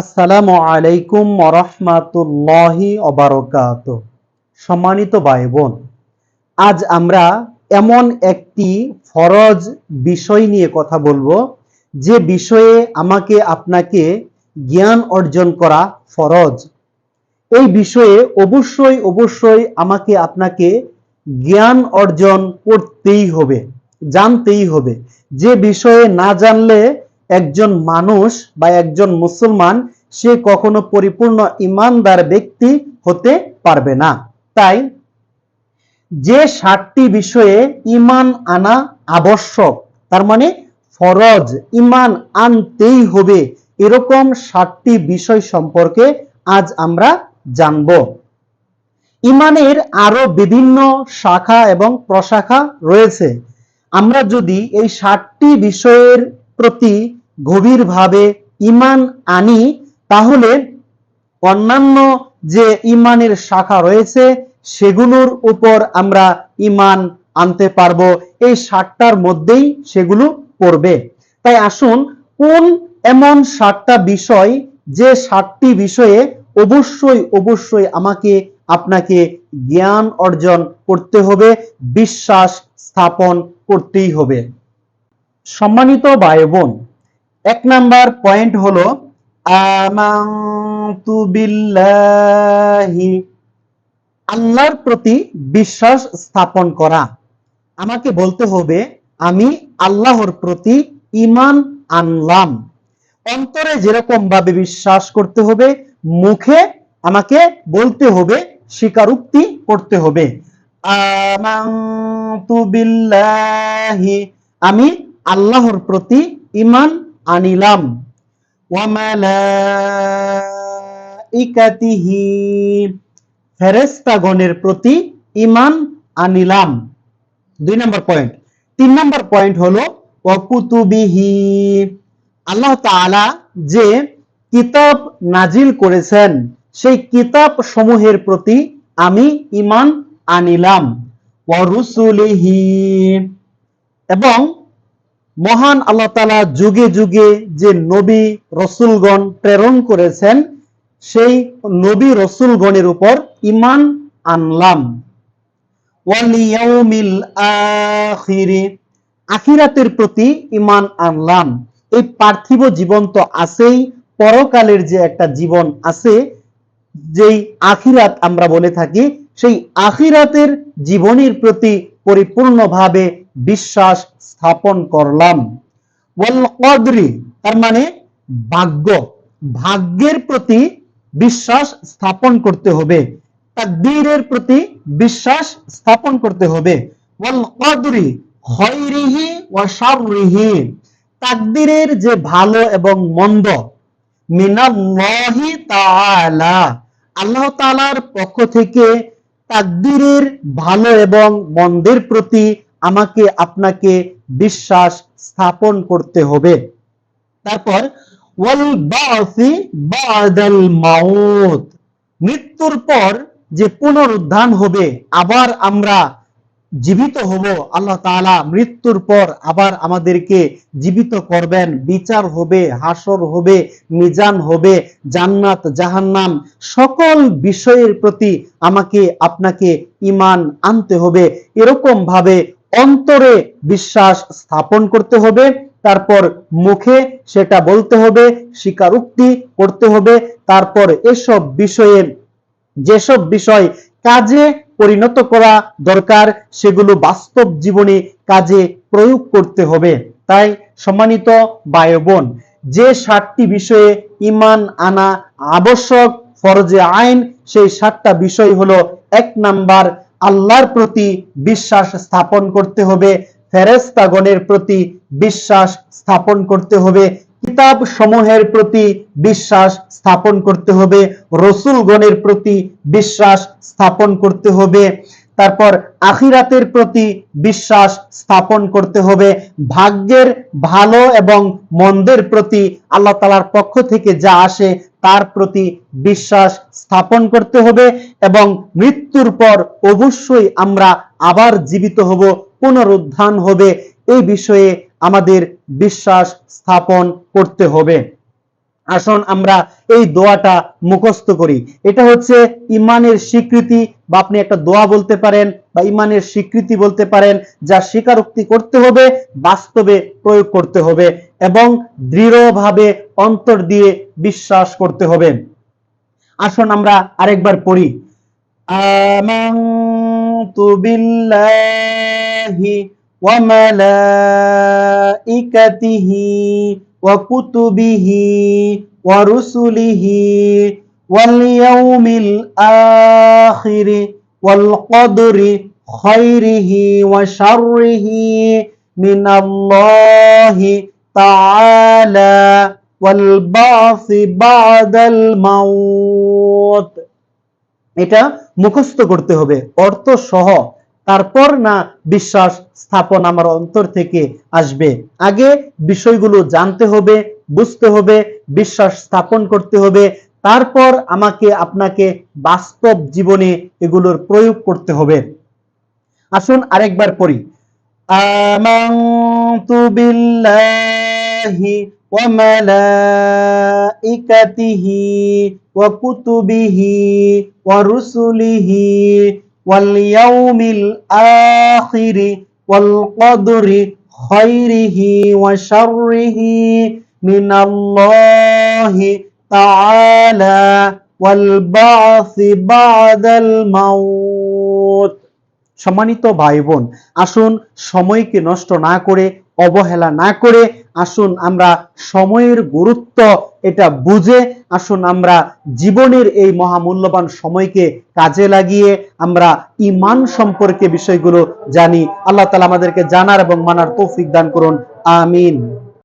আসসালামু আলাইকুম রহমাতুল্লাহি অবারকাত সম্মানিত ভাই বোন আজ আমরা এমন একটি ফরজ বিষয় নিয়ে কথা বলব, যে বিষয়ে আমাকে আপনাকে জ্ঞান অর্জন করা ফরজ। এই বিষয়ে অবশ্যই অবশ্যই আমাকে আপনাকে জ্ঞান অর্জন করতেই হবে, জানতেই হবে। যে বিষয়ে না জানলে একজন মানুষ বা একজন মুসলমান, সে কখনো পরিপূর্ণ ইমানদার ব্যক্তি হতে পারবে না। তাই যে ষাটটি বিষয়ে ইমান আনা আবশ্যক, তার মানে ফরজ, ইমান আনতেই হবে, এরকম সাতটি বিষয় সম্পর্কে আজ আমরা জানব। ইমানের আরও বিভিন্ন শাখা এবং প্রশাখা রয়েছে। আমরা যদি এই সাতটি বিষয়ের প্রতি গভীরভাবে ইমান আনি, তাহলে অন্যান্য যে ইমানের শাখা রয়েছে, সেগুলোর উপর আমরা ইমান আনতে পারব। এই ষাটটার মধ্যেই সেগুলো পড়বে। তাই আসুন, কোন এমন ষাটটা বিষয়, যে ষাটটি বিষয়ে অবশ্যই অবশ্যই আমাকে, আপনাকে জ্ঞান অর্জন করতে হবে, বিশ্বাস স্থাপন করতেই হবে। সম্মানিত ভাই বোন এক নাম্বার পয়েন্ট হলো আল্লাহর প্রতি বিশ্বাস স্থাপন করা। আমাকে বলতে হবে, আমি আল্লাহর প্রতি ইমান আনলাম। অন্তরে যেরকম ভাবে বিশ্বাস করতে হবে, মুখে আমাকে বলতে হবে, স্বীকারোক্তি করতে হবে। আমি আল্লাহর প্রতি ইমান আনিলাম। ওয়ামালাইকাতিহি ফেরেশতাগণের প্রতি ইমান আনিলাম। দুই নম্বর পয়েন্ট তিন নম্বর পয়েন্ট হলো অকুতুবিহি আল্লাহ তাআলা যে কিতাব নাজিল করেছেন, সেই কিতাব সমূহের প্রতি আমি ইমান আনিলাম। ওয়ারুসুলিহি এবং মহান আল্লাহ তালা যুগে যুগে যে নবী, রসুলগণ প্রেরণ করেছেন, সেই নবী, রসুলগণের উপর ইমান আনলাম। আখিরাতের প্রতি ইমান আনলাম। এই পার্থিব জীবন তো আছেই, পরকালের যে একটা জীবন আছে, যেই আখিরাত আমরা বলে থাকি, সেই আখিরাতের জীবনের প্রতি পরিপূর্ণভাবে বিশ্বাস স্থাপন করলাম। ওয়াল কদরি, তার মানে ভাগ্য। ভাগ্যের প্রতি বিশ্বাস স্থাপন করতে হবে। তাকদীরের প্রতি বিশ্বাস স্থাপন করতে হবে। ওয়াল কদরি খয়রিহি ওয়া শাররিহি। তাকদীরের যে ভালো এবং মন্দ, মিনাল্লাহি তাআলা। আল্লাহ তাআলার পক্ষ থেকে তাকদীরের ভালো এবং মন্দের প্রতি আমাকে আপনাকে বিশ্বাস স্থাপন করতে হবে। তারপর মৃত্যুর পর যে পুনরুত্থান হবে, আবার আমরা জীবিত হব। আল্লাহ তাআলা মৃত্যুর পর আবার আমাদেরকে জীবিত করবেন। বিচার হবে, হাসর হবে, মিজান হবে, জান্নাত, জাহান্নাম, সকল বিষয়ের প্রতি আমাকে, আপনাকে ইমান আনতে হবে। এরকম ভাবে অন্তরে বিশ্বাস স্থাপন করতে হবে, তারপর মুখে সেটা বলতে হবে, স্বীকারোক্তি করতে হবে, তারপর এসব বিষয়ে, যেসব বিষয় কাজে পরিণত করা দরকার, সেগুলো বাস্তব জীবনে কাজে প্রয়োগ করতে হবে। তাই সম্মানিত বায়ু বোন যে সাতটি বিষয়ে ইমান আনা আবশ্যক, ফরজে আইন, সেই সাতটা বিষয় হলো এক নাম্বার আল্লাহর প্রতি বিশ্বাস স্থাপন করতে হবে ফেরেস্তাগণের প্রতি বিশ্বাস স্থাপন করতে হবে কিতাব সমূহের প্রতি বিশ্বাস স্থাপন করতে হবে, রসুলগণের প্রতি বিশ্বাস স্থাপন করতে হবে। তারপর আখিরাতের প্রতি বিশ্বাস স্থাপন করতে হবে। ভাগ্যের ভালো এবং মন্দের প্রতি আল্লাহ তালার পক্ষ থেকে যা আসে তার প্রতি বিশ্বাস স্থাপন করতে হবে এবং মৃত্যুর পর অবশ্যই আমরা আবার জীবিত হব, পুনরুদ্ধান হবে। এই বিষয়ে আমাদের বিশ্বাস স্থাপন করতে হবে। আসুন আমরা এই দোয়াটা মুখস্থ করি। এটা হচ্ছে ইমানের স্বীকৃতি, বা আপনি একটা দোয়া বলতে পারেন, বা ইমানের স্বীকৃতি বলতে পারেন, যা স্বীকারোক্তি করতে হবে, বাস্তবে প্রয়োগ করতে হবে, এবং দৃঢ়ভাবে অন্তর দিয়ে বিশ্বাস করতে হবে। আসুন আমরা আরেকবার পড়ি। আমানতু ওয়া রুসুলিহি ওয়াল ইয়াউমিল আখিরি ওয়াল কদরি খাইরিহি ওয়া শাররিহি মিনাল্লাহি তাআলা ওয়াল মাউত এটা মুখস্থ করতে হবে অর্থ সহ তারপর না বিশ্বাস স্থাপন আমার অন্তর থেকে আসবে। আগে বিষয়গুলো জানতে হবে, বুঝতে হবে, বিশ্বাস স্থাপন করতে হবে, তারপর আমাকে আপনাকে বাস্তব জীবনে এগুলোর প্রয়োগ করতে হবে। আসুন আরেকবার পড়ি। আমানতু বিল্লাহি ওয়া মালাইকাতিহি কুতুবিহি ওয়া রুসুলিহি ওয়াল কদরি খাইরিহি ওয়া শাররিহি মিনাল্লাহি তাআলা ওয়াল বাসি বাদাল মাউত সম্মানিত ভাই বোন, আসুন সময়কে নষ্ট না করে, অবহেলা না করে আসুন আমরা সময়ের গুরুত্ব এটা বুঝে, আসুন আমরা জীবনের এই মহামূল্যবান সময়কে কাজে লাগিয়ে আমরা ইমান সম্পর্কে বিষয়গুলো জানি। আল্লাহ তালা আমাদেরকে জানার এবং মানার তৌফিক দান করুন। আমিন।